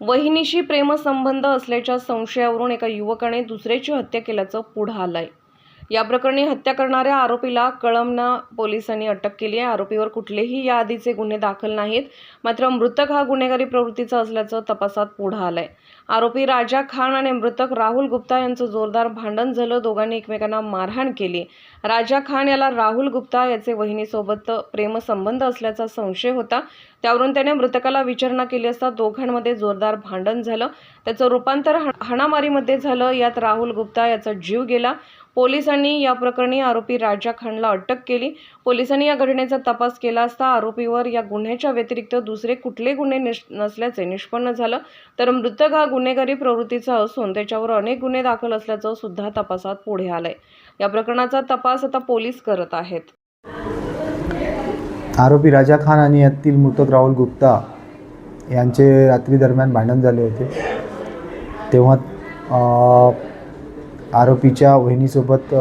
वहिनीशी प्रेमसंबंध असल्याच्या संशयावरून एका युवकाने दुसऱ्याची हत्या केल्याचं पुढं आलंय. या प्रकरणी हत्या करणाऱ्या आरोपीला कळमना पोलिसांनी अटक केली आहे. आरोपीवर कुठलेही याआधीचे गुन्हे दाखल नाहीत. मात्र मृतक हा गुन्हेगारी प्रवृत्तीचा असल्याचं तपासात पुढं आलंय. आरोपी राजा खान आणि मृतक राहुल गुप्ता यांचं जोरदार भांडण झालं. दोघांनी एकमेकांना मारहाण केली. राजा खान याला राहुल गुप्ता याचे वहिनीसोबत प्रेमसंबंध असल्याचा संशय होता. त्यावरून त्याने मृतकाला विचारणा केली असता दोघांमध्ये जोरदार भांडण झालं. त्याचं रूपांतर हा- हाणामारीमध्ये झालं. यात राहुल गुप्ता याचा जीव गेला. पोलिसांनी या प्रकरणी आरोपी राजा खानला अटक केली. पोलिसांनी या घटनेचा तपास केला असता आरोपीवर या गुन्ह्याच्या व्यतिरिक्त दुसरे कुठले गुन्हे निष नसल्याचे निष्पन्न झालं. तर मृतक हा गुन्हेगारी प्रवृत्तीचा असून त्याच्यावर अनेक गुन्हे दाखल असल्याचं सुद्धा तपासात पुढे आलंय. या प्रकरणाचा तपास आता पोलीस करत आहेत. आरोपी राजा खान आणि यातील मृतक राहुल गुप्ता यांचे रात्री दरम्यान भांडण झाले होते. तेव्हा आरोपीच्या वहिनीसोबत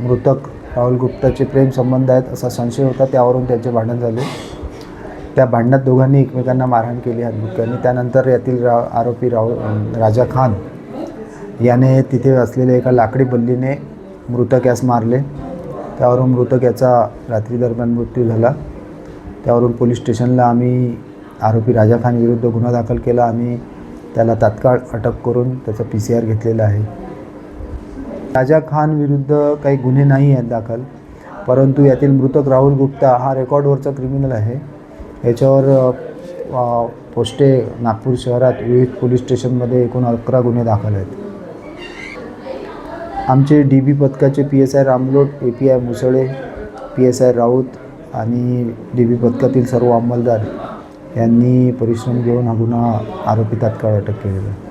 मृतक राहुल गुप्ताचे प्रेमसंबंध आहेत असा संशय होता. त्यावरून त्यांचे भांडण झाले. त्या भांडणात दोघांनी एकमेकांना मारहाण केली हातबुक्यांनी त्यानंतर यातील रा आरोपी राहुल राजा खान याने तिथे असलेल्या एका लाकडी बल्लीने मृतक यास मारले. त्यावरून मृतक याचा रात्री दरम्यान मृत्यू झाला. त्यावरून पोलीस स्टेशनला आम्ही आरोपी राजा खान विरुद्ध गुन्हा दाखल केला. आणि त्याला तात्काळ अटक करून त्याचा पी सी आर घेतलेला आहे. राजा खान विरुद्ध काही गुन्हे नाही आहेत दाखल परंतु यातील मृतक राहुल गुप्ता हा रेकॉर्डवरचा क्रिमिनल आहे. याच्यावर पोस्टे नागपूर शहरात विविध पोलीस स्टेशनमध्ये एकूण अकरा गुन्हे दाखल आहेत. आमचे डी बी पथकाचे P S I Ramlot A P I Musale P S I Raut आणि डी बी पथकातील सर्व अंमलदार यांनी परिश्रम घेऊन हा गुन्हा आरोपी तात्काळ अटक केलेला आहे.